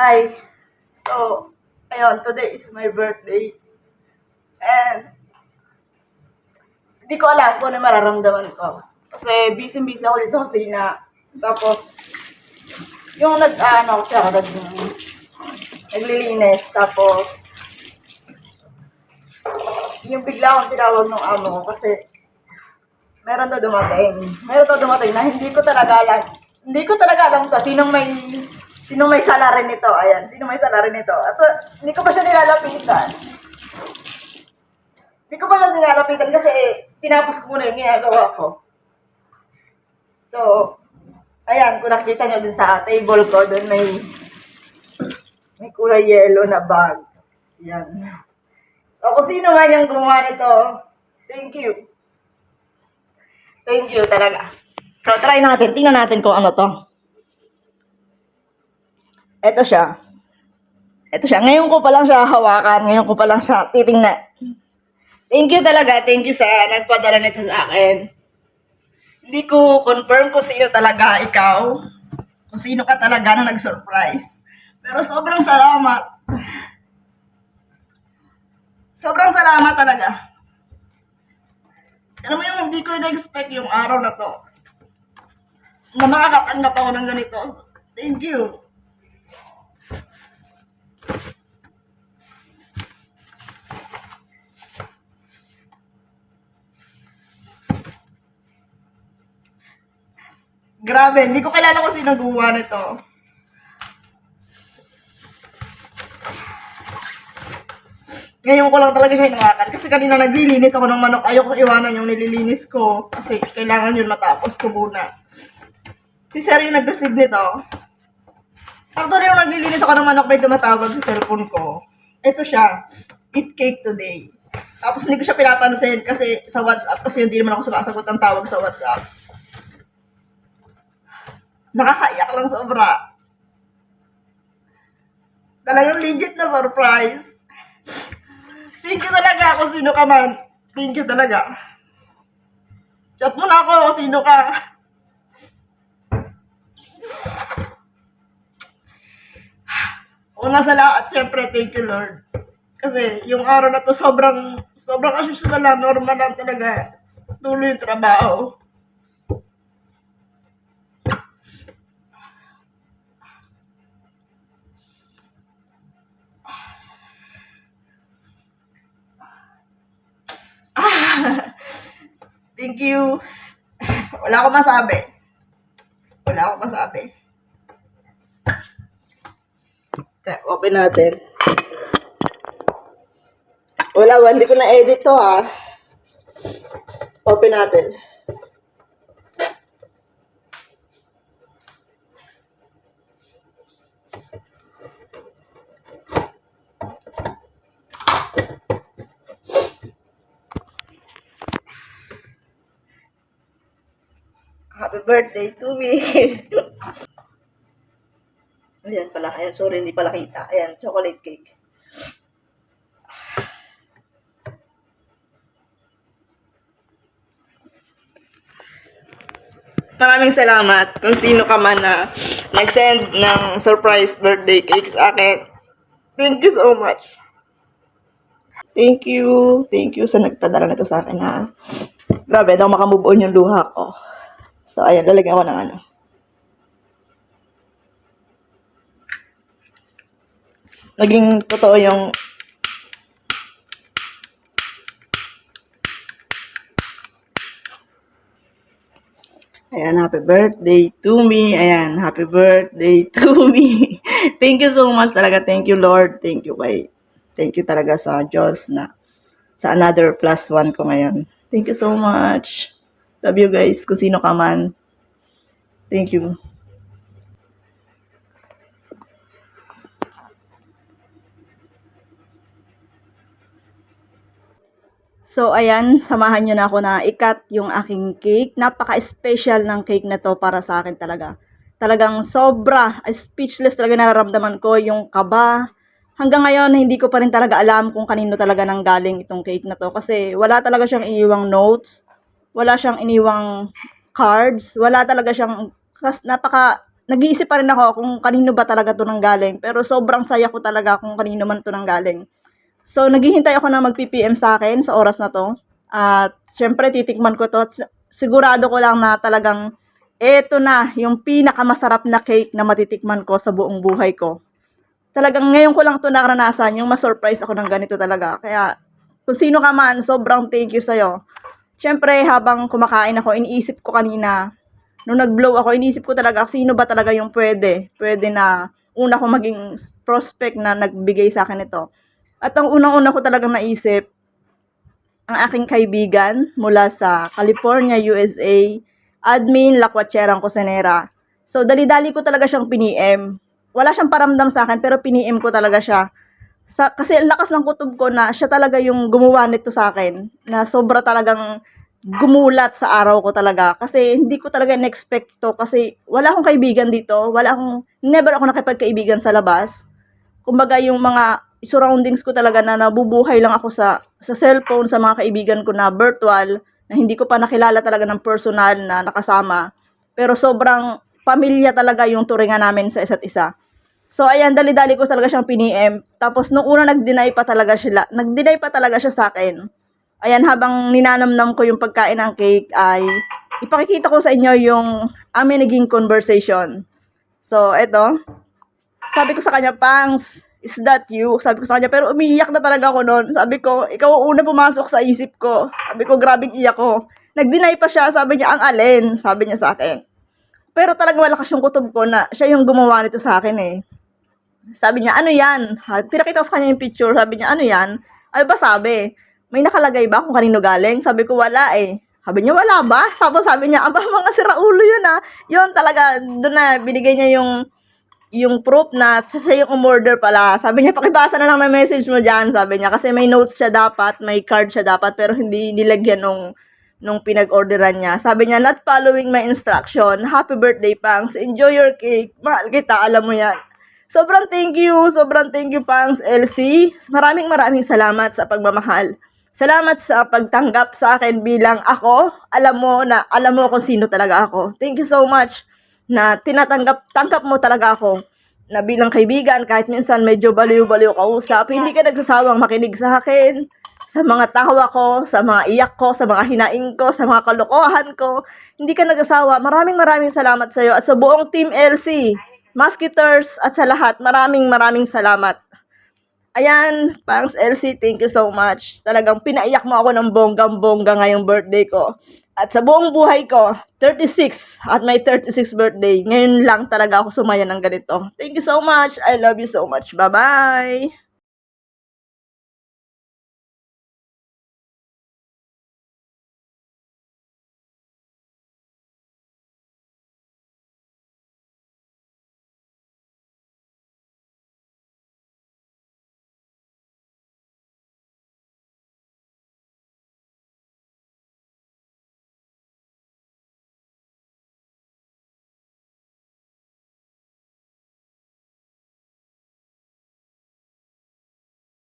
Hi. So, ayun, today is my birthday. And, hindi ko alam kung ano mararamdaman ko. Kasi busy-busy ako dito sa kusina. Tapos, yung nag, ano, siya, nag, naglilinis. Tapos, yung bigla akong tinawag ng amo ko kasi meron daw dumating. Meron daw dumating na hindi ko talaga alam. Hindi ko talaga alam to sinong may sinong may salary nito. Ayan, sino may salary nito. At uh, hindi ko pa siya nilalapitan. Hindi ko pa siya nilalapitan kasi tinapos ko muna yung ginagawa ko. So, ayan, kung nakikita nyo dun sa table ko, dun may may kulay yellow na bag. Yan. So, kung sino man yung gumawa nito, thank you. Thank you talaga. So, try natin. Tingnan natin kung ano to. Ito siya. Ito siya. Ngayon ko pa lang siya hawakan. Ngayon ko pa lang siya titingnan. Thank you talaga. Thank you sa nagpadala nito sa akin. Hindi ko confirm kung sino talaga ikaw. Kung sino ka talaga na nag-surprise. Pero sobrang salamat. Sobrang salamat talaga. Alam mo yung hindi ko na-expect yung araw na to. Na makakatanggap ako ng ganito. Thank you. Grabe, hindi ko kilala kung sino gumawa nito. Ngayon ko lang talaga siya hinawakan. Kasi kanina naglilinis ako ng manok. Ayoko iwanan yung nililinis ko. Kasi kailangan yun matapos ko muna. Si Sir yung nag-receive nito. Actually, yung naglilinis ako ng manok, may tumatawag sa cellphone ko. Ito siya. Eat cake today. Tapos hindi ko siya pinapansin kasi sa WhatsApp. Kasi hindi naman ako sumasagot ng tawag sa WhatsApp. Nakakaiyak lang sobra. Talagang legit na surprise. Thank you talaga kung sino ka man. Thank you talaga. Chat mo na ako kung sino ka. Una sa lahat, syempre, thank you, Lord. Kasi yung araw na to, sobrang, sobrang asyusual lang, normal lang talaga. Tuloy yung trabaho. Thank you. Wala akong masabi. Wala akong masabi. Open natin. Wala, wala. Hindi ko na-edit to ha. Open natin. Happy birthday to me. Ayan pala. Ayan, sorry, hindi pala kita. Ayan, chocolate cake. Maraming salamat kung sino ka man na nag-send ng surprise birthday cake sa akin. Thank you so much. Thank you. Thank you sa nagpadala nito sa akin ha. Grabe, daw makamove on yung luha ko. So, ayan, lalagyan ko ng ano. Naging totoo yung Ayan, happy birthday to me. Ayan, happy birthday to me. Thank you so much talaga. Thank you, Lord. Thank you kay Thank you talaga sa Diyos na sa another plus one ko ngayon. Thank you so much. Love you guys. Kung sino ka man. Thank you. So, ayan, samahan nyo na ako na ikat yung aking cake. Napaka-special ng cake na to para sa akin talaga. Talagang sobra, speechless talaga nararamdaman ko yung kaba. Hanggang ngayon, hindi ko pa rin talaga alam kung kanino talaga nang galing itong cake na to. Kasi wala talaga siyang iniwang notes. Wala siyang iniwang cards. Wala talaga siyang, napaka, nag-iisip pa rin ako kung kanino ba talaga to nang galing. Pero sobrang saya ko talaga kung kanino man to nang galing. So, naghihintay ako na mag-PPM sa akin sa oras na to. At, syempre, titikman ko to. At sigurado ko lang na talagang eto na yung pinakamasarap na cake na matitikman ko sa buong buhay ko. Talagang ngayon ko lang to naranasan, yung ma-surprise ako ng ganito talaga. Kaya, kung sino ka man, sobrang thank you sa'yo. Syempre, habang kumakain ako, iniisip ko kanina, nung nag-blow ako, iniisip ko talaga, sino ba talaga yung pwede? Pwede na una ko maging prospect na nagbigay sa akin ito. At ang unang-una ko talagang naisip, ang aking kaibigan mula sa California, USA, admin Lakwatcherang Cosenera. So, dali-dali ko talaga siyang piniem. Wala siyang paramdam sa akin, pero piniem ko talaga siya. Sa, kasi ang lakas ng kutob ko na siya talaga yung gumawa nito sa akin. Na sobra talagang gumulat sa araw ko talaga. Kasi hindi ko talaga in-expect to. Kasi wala akong kaibigan dito. Wala akong, never ako nakipagkaibigan sa labas kumbaga yung mga surroundings ko talaga na nabubuhay lang ako sa sa cellphone sa mga kaibigan ko na virtual na hindi ko pa nakilala talaga ng personal na nakasama. Pero sobrang pamilya talaga yung turingan namin sa isa't isa. So ayan, dali-dali ko talaga siyang piniem. Tapos nung una nag-deny pa talaga sila. Nag-deny pa talaga siya sa akin. Ayan, habang ninanamnam ko yung pagkain ng cake ay ipakikita ko sa inyo yung aming naging conversation. So, eto sabi ko sa kanya, Pangs, is that you? Sabi ko sa kanya, pero umiiyak na talaga ako noon. Sabi ko, ikaw ang una pumasok sa isip ko. Sabi ko, grabing iyak ko. Nag-deny pa siya, sabi niya, ang alin, sabi niya sa akin. Pero talagang malakas yung kutob ko na siya yung gumawa nito sa akin eh. Sabi niya, ano yan? Pinakita ko sa kanya yung picture, sabi niya, ano yan? Ay ba sabi, may nakalagay ba kung kanino galing? Sabi ko, wala eh. Sabi niya, wala ba? Tapos sabi niya, aba, mga siraulo yun ah. Yun talaga, doon na, binigay niya yung yung proof na siya yung umorder pala. Sabi niya, pakibasa na lang ng message mo dyan. Sabi niya, kasi may notes siya dapat, may card siya dapat, pero hindi nilagyan nung, nung pinag-orderan niya. Sabi niya, not following my instruction. Happy birthday, Pangs. Enjoy your cake. Mahal kita, alam mo yan. Sobrang thank you, sobrang thank you, Pangs LC. Maraming maraming salamat sa pagmamahal. Salamat sa pagtanggap sa akin bilang ako. Alam mo na, alam mo kung sino talaga ako. Thank you so much na tinatanggap, tanggap mo talaga ako na bilang kaibigan, kahit minsan medyo baliw-baliw kausap, hindi ka nagsasawang makinig sa akin, sa mga tawa ko, sa mga iyak ko, sa mga hinaing ko, sa mga kalokohan ko. Hindi ka nagsasawa. Maraming maraming salamat sa iyo at sa buong Team LC, Musketeers at sa lahat. Maraming maraming salamat. Ayan, Pangs LC, thank you so much. Talagang pinaiyak mo ako ng bonggang-bongga ngayong birthday ko. At sa buong buhay ko, 36 at my 36th birthday, ngayon lang talaga ako sumaya ng ganito. Thank you so much. I love you so much. Bye-bye.